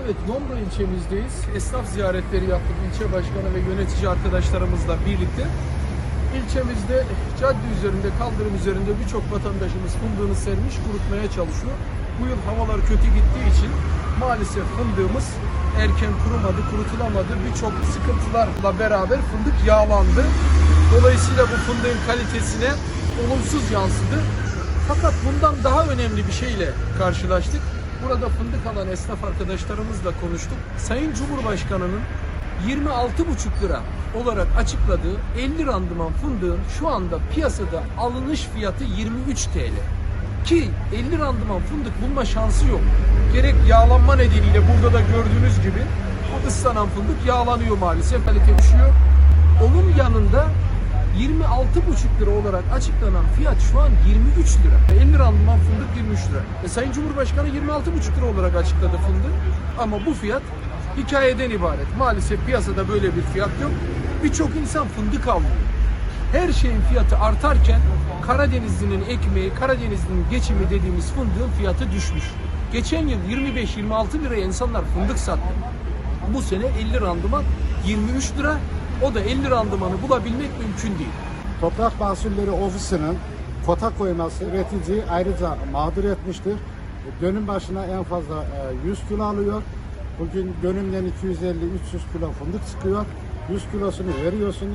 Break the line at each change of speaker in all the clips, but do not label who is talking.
Evet, Londra ilçemizdeyiz. Esnaf ziyaretleri yaptık ilçe başkanı ve yönetici arkadaşlarımızla birlikte. İlçemizde cadde üzerinde, kaldırım üzerinde birçok vatandaşımız fındığını sermiş, kurutmaya çalışıyor. Bu yıl havalar kötü gittiği için maalesef fındığımız erken kurumadı, kurutulamadı. Birçok sıkıntılarla beraber fındık yağlandı. Dolayısıyla bu fındığın kalitesine olumsuz yansıdı. Fakat bundan daha önemli bir şeyle karşılaştık. Burada fındık alan esnaf arkadaşlarımızla konuştuk. Sayın Cumhurbaşkanı'nın 26,5 lira olarak açıkladığı 50 randıman fındığın şu anda piyasada alınış fiyatı 23 TL. Ki 50 randıman fındık bulma şansı yok. Gerek yağlanma nedeniyle burada da gördüğünüz gibi ıslanan fındık yağlanıyor maalesef. Kalite düşüyor. Onun yanında 26,5 lira olarak açıklanan fiyat şu an 23 lira. 50 randıman fındık 23 lira. E, Sayın Cumhurbaşkanı 26,5 lira olarak açıkladı fındık. Ama bu fiyat hikayeden ibaret. Maalesef piyasada böyle bir fiyat yok. Birçok insan fındık almıyor. Her şeyin fiyatı artarken Karadenizli'nin ekmeği, Karadenizli'nin geçimi dediğimiz fındığın fiyatı düşmüş. Geçen yıl 25-26 liraya insanlar fındık sattı. Bu sene 50 randıman 23 lira. O da 50 randımanı bulabilmek mümkün değil.
Toprak Mahsulleri Ofisi'nin kota koyması üreticiyi ayrıca mağdur etmiştir. Dönüm başına en fazla e, 100 kilo alıyor. Bugün dönümden 250-300 kilo fındık çıkıyor. 100 kilosunu veriyorsun,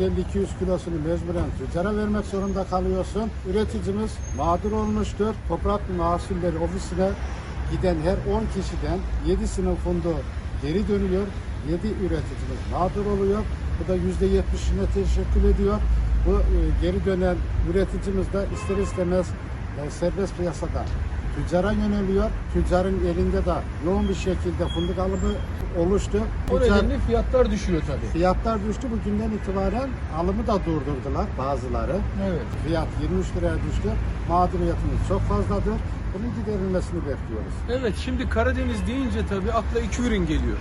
150-200 kilosunu mecburen tüccara vermek zorunda kalıyorsun. Üreticimiz mağdur olmuştur. Toprak Mahsulleri Ofisi'ne giden her 10 kişiden 7'sinin fındığı geri dönüyor. 7 üreticimiz mağdur oluyor. Bu da %70'ine teşekkür ediyor. Bu e, geri dönen üreticimiz de ister istemez e, serbest piyasada tüccara yöneliyor. Tüccarın elinde de yoğun bir şekilde fındık alımı oluştu.
O
Tüccar-
nedenle fiyatlar düşüyor tabii.
Fiyatlar düştü. Bugünden itibaren alımı da durdurdular bazıları.
Evet.
Fiyat 23 liraya düştü. Mağduriyetimiz çok fazladır. Bunun giderilmesini bekliyoruz.
Evet şimdi Karadeniz deyince tabii akla iki ürün geliyor.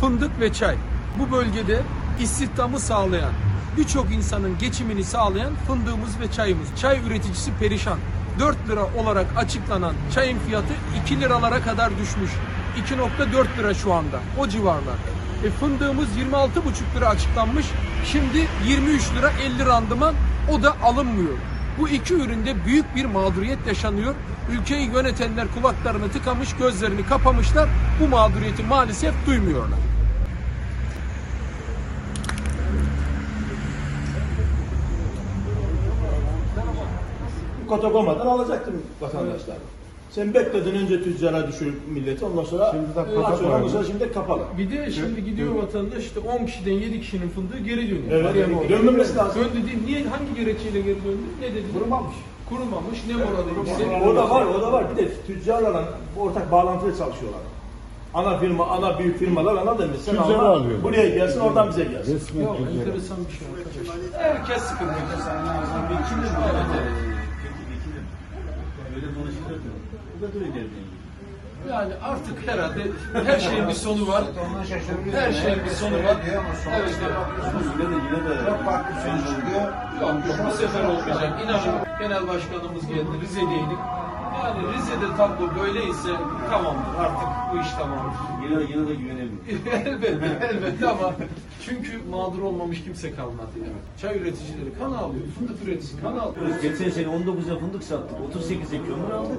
Fındık ve çay. Bu bölgede istihdamı sağlayan, birçok insanın geçimini sağlayan fındığımız ve çayımız. Çay üreticisi perişan. 4 lira olarak açıklanan çayın fiyatı 2 liralara kadar düşmüş. 2.4 lira şu anda. O civarlar. E fındığımız 26,5 lira açıklanmış. Şimdi 23 lira 50 randıman. O da alınmıyor. Bu iki üründe büyük bir mağduriyet yaşanıyor. Ülkeyi yönetenler kulaklarını tıkamış, gözlerini kapamışlar. Bu mağduriyeti maalesef duymuyorlar.
Kota koymadan alacaktım vatandaşlar. Sen bekledin önce tüccara düşür milleti ondan sonra
Şimdi de
ondan
kota
sonra, ondan sonra şimdi kapalı.
Bir de şimdi gidiyor vatandaş işte 10 kişiden 7 kişinin fındığı geri dönüyor.
Evet, evet. Dönmemesi lazım.
Döndü değil. Niye, hangi gerekçeyle geri döndü? Ne dedi?
Kurumamış.
Kurumamış. Ne moralı yüksek.
O da var, o da var. Bir de tüccarlarla ortak bağlantılı çalışıyorlar. Ana firma, ana büyük firmalar anladın mı? Sen
Tüccar
alma,
alıyorlar.
buraya gelsin, oradan bize gelsin.
Resmen
Ya enteresan bir şey arkadaş. Herkes sıkıntı. Yani artık herhalde her şeyin bir sonu var. Her şeyin bir sonu var. Evet.
Çok farklı sonuç çıkıyor.
Yok yok bu sefer olmayacak. İnanın genel başkanımız geldi Rize'deydik. Yani Rize'de tablo böyleyse tamamdır artık bu iş tamamdır.
Yine, yine de güvenelim.
elbette elbette ama çünkü mağdur olmamış kimse kalmadı. Çay üreticileri kan alıyor, fındık üreticisi kan alıyor.
Geçen sene 19'a fındık sattık. 38'e kömür aldık.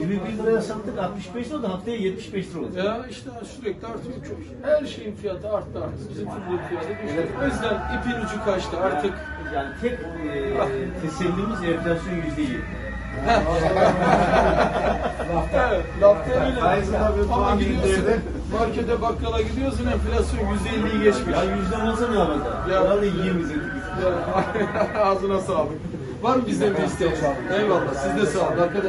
21 liraya sattık. 65 lira da haftaya 75 lira olacak.
Ya işte sürekli artıyor. Her şeyin fiyatı arttı artık. Bizim fındık fiyatı düştü. O yüzden ipin ucu kaçtı artık.
Yani tek e, tesellimiz enflasyon %7.
Evet, lafta öyle. Ama gidiyorsun, markete bakkala gidiyorsun enflasyon %50'yi geçmiş.
Ya yüzden olsa ne yapacak? Ya. Herhalde yiyemeyecek.
Ya, Ağzına sağlık. Var mı bizden bir isteğiniz? Eyvallah. Siz de sağ olun. Arkadaşlar.